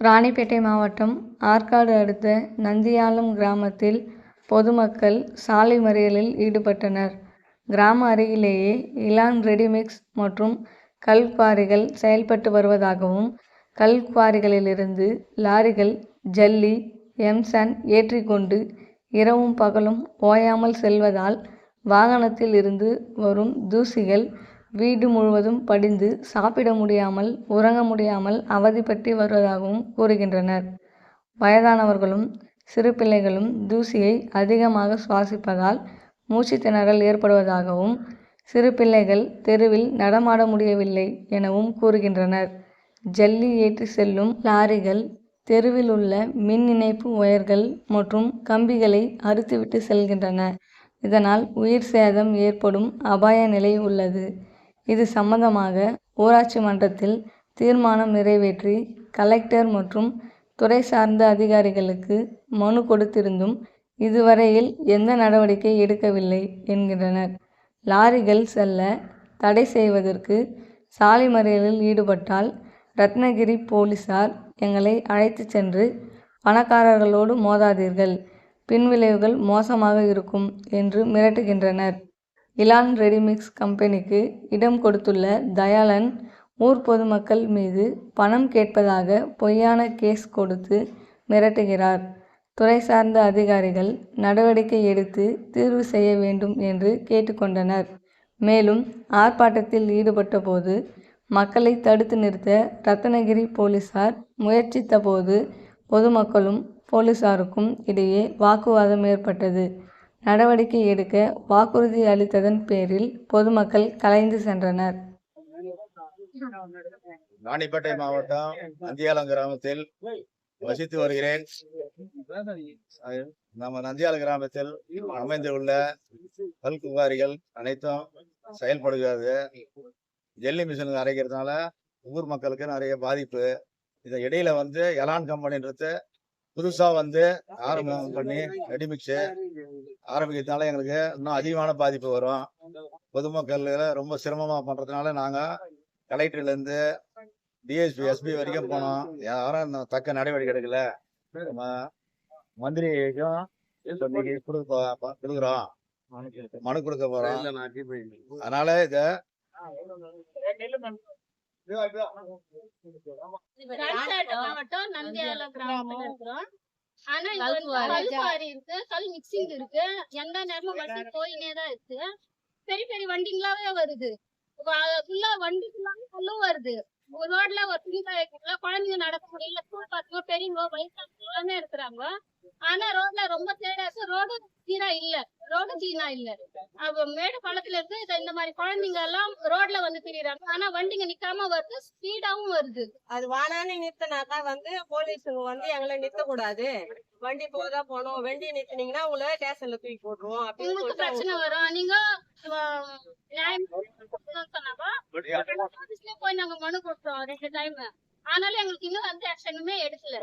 ராணிப்பேட்டை மாவட்டம் ஆற்காடு அடுத்த நந்தியாலம் கிராமத்தில் பொதுமக்கள் சாலை மறியலில் ஈடுபட்டனர். கிராம அருகிலேயே இலான் ரெடிமிக்ஸ் மற்றும் கல் குவாரிகள் செயல்பட்டு வருவதாகவும், கல் குவாரிகளிலிருந்து லாரிகள் ஜல்லி, எம்சன் ஏற்றிக்கொண்டு கொண்டு இரவும் பகலும் ஓயாமல் செல்வதால் வாகனத்தில் இருந்து வரும் தூசிகள் வீடு முழுவதும் படிந்து சாப்பிட முடியாமல், உறங்க முடியாமல் அவதிப்பட்டு வருவதாகவும் கூறுகின்றனர். வயதானவர்களும், சிறு பிள்ளைகளும் தூசியை அதிகமாக சுவாசிப்பதால் மூச்சு திணறல் ஏற்படுவதாகவும், சிறு பிள்ளைகள் தெருவில் நடமாட முடியவில்லை எனவும் கூறுகின்றனர். ஜல்லி ஏற்றி செல்லும் லாரிகள் தெருவில் உள்ள மின் இணைப்பு ஒயர்கள் மற்றும் கம்பிகளை அறுத்துவிட்டு செல்கின்றன. இதனால் உயிர் சேதம் ஏற்படும் அபாய நிலை உள்ளது. இது சம்பந்தமாக ஊராட்சி மன்றத்தில் தீர்மானம் நிறைவேற்றி கலெக்டர் மற்றும் துறை சார்ந்த அதிகாரிகளுக்கு மனு கொடுத்திருந்தும் இதுவரையில் எந்த நடவடிக்கை எடுக்கவில்லை என்கின்றனர். லாரிகள் செல்ல தடை செய்வதற்கு சாலை மறியலில் ஈடுபட்டால் ரத்னகிரி போலீசார் எங்களை அழைத்து சென்று பணக்காரர்களோடு மோதாதீர்கள், பின்விளைவுகள் மோசமாக இருக்கும் என்று மிரட்டுகின்றனர். இலான் ரெடிமிக்ஸ் கம்பெனிக்கு இடம் கொடுத்துள்ள தயாளன், ஊர் பொதுமக்கள் மீது பணம் கேட்பதாக பொய்யான கேஸ் கொடுத்து மிரட்டுகிறார். துறை சார்ந்த அதிகாரிகள் நடவடிக்கை எடுத்து தீர்வு செய்ய வேண்டும் என்று கேட்டுக்கொண்டனர் மேலும் ஆர்ப்பாட்டத்தில் ஈடுபட்டபோது மக்களை தடுத்து நிறுத்த ரத்னகிரி போலீசார் முயற்சித்தபோது பொதுமக்களும், போலீசாருக்கும் இடையே வாக்குவாதம் ஏற்பட்டது. நடவடிக்கை எடுக்க வாக்குறுதி அளித்ததன் பேரில் பொதுமக்கள் கலைந்து சென்றனர். ராணிப்பேட்டை மாவட்டம் நந்தியாலம் கிராமத்தில் வசித்து வருகிறேன். நம்ம நந்தியாலம் கிராமத்தில் அமைந்துள்ள கல் குவாரிகள் அனைத்தும் செயல்படுகிறது. ஜெல்லி மிஷின் அரைக்கிறதுனால ஊர் மக்களுக்கு நிறைய பாதிப்பு. இதை இடையில வந்து எலான் கம்பெனின்றது புதுசா வந்து ஆரம்பம் பண்ணி ரெடிமிக்ஸு ஆரம்பிக்கிறதுனால எங்களுக்கு இன்னும் அதிகமான பாதிப்பு வரும். பொதுமக்கள் ரொம்ப சிரமமா பண்றதுனால நாங்க கலெக்டர்ல இருந்து டிஎஸ்பி, எஸ்பி வரைக்கும் போனோம். யாரும் இன்னும் தக்க நடவடிக்கை எடுக்கல. நம்ம மந்திரிக்கும் கொடுக்குறோம். மனு கொடுக்க போறோம். அதனால இத மாவட்டம் நந்தியாலம் கிராமத்துல இருக்கிறோம். ஆனா வந்து இருக்கு கல் மிக்சிங் இருக்கு எந்த நேரமும் வண்டி போயினே தான் இருக்கு. பெரிய பெரிய வண்டிங்களாவே வருது. ஃபுல்லா வண்டி ஃபுல்லாவே கல்லும் வருது. ஒரு ரோட்ல ஒரு துணி காய்க்கல குழந்தைங்க நடக்க முடியல ஸ்கூல் பசங்க பெரியவங்க எல்லாமே இருக்கிறாங்க ஆனா ரோட்ல ரொம்ப இருக்கு ரோடு சீரா இல்ல ரோடு சீனா இல்ல. மேடு பள்ளத்துல இருக்கு இத இந்த மாதிரி குழந்தைங்க எல்லாம் ரோட்ல வந்து திரியறாங்க. ஆனா வண்டிங்க நிக்காம வருது. ஸ்பீடாவும் வருது. அது வானான்னு நிறுத்தினாக்கா வந்து போலீஸுங்க வந்து எங்களை நிறுத்த கூடாது வண்டி போதா போனோம் வண்டி நிறுத்தினீங்கன்னா உங்களை ஸ்டேஷன்ல தூக்கி போட்டுருவோம் உங்களுக்கு பிரச்சனை வரும். நீங்க சொன்னாக்கா போலீஸ்லயே போய் நாங்க மனு கொடுத்தோம் ரெண்டு டைம் ஆனாலும் எங்களுக்கு இன்னும் எந்த ஆக்ஷனுமே எடுக்கல.